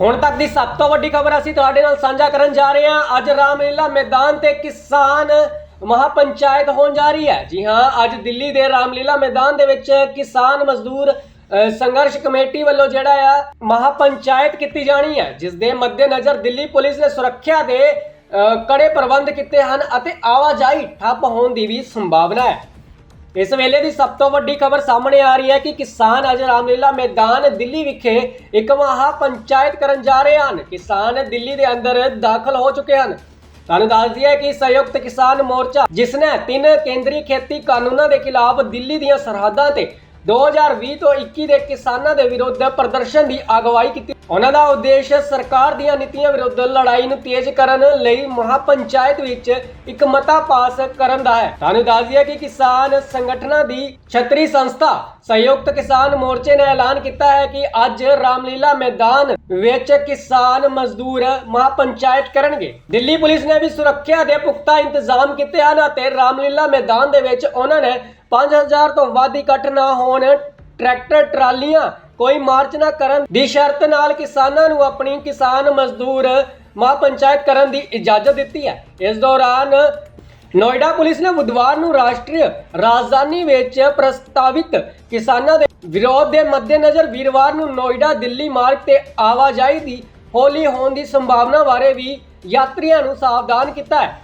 ਹੁਣ ਤੱਕ ਦੀ ਸਭ ਤੋਂ ਵੱਡੀ ਖਬਰ ਅਸੀਂ ਤੁਹਾਡੇ ਨਾਲ ਸਾਂਝਾ ਕਰਨ ਜਾ ਰਹੇ ਹਾਂ। ਅੱਜ ਰਾਮਲੀਲਾ ਮੈਦਾਨ ਤੇ ਕਿਸਾਨ ਮਹਾਪੰਚਾਇਤ ਹੋਣ ਜਾ ਰਹੀ ਹੈ। ਜੀ ਹਾਂ, ਅੱਜ ਦਿੱਲੀ ਦੇ ਰਾਮਲੀਲਾ ਮੈਦਾਨ ਦੇ ਵਿੱਚ ਕਿਸਾਨ ਮਜ਼ਦੂਰ ਸੰਘਰਸ਼ ਕਮੇਟੀ ਵੱਲੋਂ ਜਿਹੜਾ ਆ, ਮਹਾਪੰਚਾਇਤ ਕੀਤੀ ਜਾਣੀ ਹੈ, ਜਿਸ ਦੇ ਮੱਦੇਨਜ਼ਰ ਦਿੱਲੀ ਪੁਲਿਸ ਨੇ ਸੁਰੱਖਿਆ ਦੇ ਕੜੇ ਪ੍ਰਬੰਧ ਕੀਤੇ ਹਨ ਅਤੇ ਆਵਾਜਾਈ ਠੱਪ ਹੋਣ ਦੀ ਵੀ ਸੰਭਾਵਨਾ ਹੈ। ਇਸ ਵੇਲੇ ਦੀ ਸਭ ਤੋਂ ਵੱਡੀ ਖਬਰ ਸਾਹਮਣੇ ਆ ਰਹੀ ਹੈ ਕਿ ਕਿਸਾਨ ਅੱਜ ਰਾਮਲੀਲਾ ਮੈਦਾਨ ਦਿੱਲੀ ਵਿਖੇ ਇੱਕ ਮਹਾ ਪੰਚਾਇਤ ਕਰਨ ਜਾ ਰਹੇ ਹਨ। ਕਿਸਾਨ ਦਿੱਲੀ ਦੇ ਅੰਦਰ ਦਾਖਲ ਹੋ ਚੁੱਕੇ ਹਨ। ਤੁਹਾਨੂੰ ਦੱਸ ਦਈਏ ਕਿ ਸੰਯੁਕਤ ਕਿਸਾਨ ਮੋਰਚਾ, ਜਿਸ ਨੇ ਤਿੰਨ ਕੇਂਦਰੀ ਖੇਤੀ ਕਾਨੂੰਨਾਂ ਦੇ ਖਿਲਾਫ ਦਿੱਲੀ ਦੀਆਂ ਸਰਹੱਦਾਂ ਤੇ 2020 ਤੋਂ 21 ਦੇ ਕਿਸਾਨਾਂ ਦੇ ਵਿਰੁੱਧ ਪ੍ਰਦਰਸ਼ਨ ਦੀ ਅਗਵਾਈ ਕੀਤੀ। ਉਹਨਾਂ ਦਾ ਉਦੇਸ਼ ਸਰਕਾਰ ਦੀਆਂ ਨੀਤੀਆਂ ਵਿਰੁੱਧ ਲੜਾਈ ਨੂੰ ਤੇਜ਼ ਕਰਨ ਲਈ ਮਹਾਪੰਚਾਇਤ ਵਿੱਚ ਇੱਕ ਮਤਾ ਪਾਸ ਕਰਨ ਦਾ ਹੈ। ਤੁਹਾਨੂੰ ਦੱਸ ਦਈਏ ਕਿ ਕਿਸਾਨ ਸੰਗਠਨਾਂ ਦੀ ਛਤਰੀ ਸੰਸਥਾ ਸੰਯੁਕਤ ਕਿਸਾਨ ਮੋਰਚੇ ਨੇ ਐਲਾਨ ਕੀਤਾ ਹੈ ਕਿ ਅੱਜ ਰਾਮਲੀਲਾ ਮੈਦਾਨ ਵਿੱਚ ਕਿਸਾਨ ਮਜ਼ਦੂਰ ਮਹਾਪੰਚਾਇਤ ਕਰਨਗੇ। ਦਿੱਲੀ ਪੁਲਿਸ ਨੇ ਵੀ ਸੁਰੱਖਿਆ ਦੇ ਪੁਖਤਾ ਇੰਤਜ਼ਾਮ ਕੀਤੇ ਹਨ ਅਤੇ ਰਾਮਲੀਲਾ ਮੈਦਾਨ ਦੇ ਵਿੱਚ ਉਹਨਾਂ ਨੇ 5000 ਤੋਂ ਵੱਧ ਇਕੱਠ ਨਾ ਹੋਣ, ਟਰੈਕਟਰ, ਟਰਾਲੀਆਂ, ਕੋਈ ਮਾਰਚ ਨਾ ਕਰਨ ਦੀ ਸ਼ਰਤ ਨਾਲ ਕਿਸਾਨਾਂ ਨੂੰ ਆਪਣੀ ਕਿਸਾਨ ਮਜ਼ਦੂਰ ਮਹਾਪੰਚਾਇਤ ਕਰਨ ਦੀ ਇਜਾਜ਼ਤ ਦਿੱਤੀ ਹੈ। ਇਸ ਦੌਰਾਨ ਨੋਇਡਾ ਪੁਲਿਸ ਨੇ ਬੁੱਧਵਾਰ ਨੂੰ ਰਾਸ਼ਟਰੀ ਰਾਜਧਾਨੀ ਵਿੱਚ ਪ੍ਰਸਤਾਵਿਤ ਕਿਸਾਨਾਂ ਦੇ ਵਿਰੋਧ ਦੇ ਮੱਦੇਨਜ਼ਰ ਵੀਰਵਾਰ ਨੂੰ ਨੋਇਡਾ ਦਿੱਲੀ ਮਾਰਗ ਤੇ ਆਵਾਜਾਈ ਦੀ ਹੌਲੀ ਹੋਣ ਦੀ ਸੰਭਾਵਨਾ ਬਾਰੇ ਵੀ ਯਾਤਰੀਆਂ ਨੂੰ ਸਾਵਧਾਨ ਕੀਤਾ ਹੈ।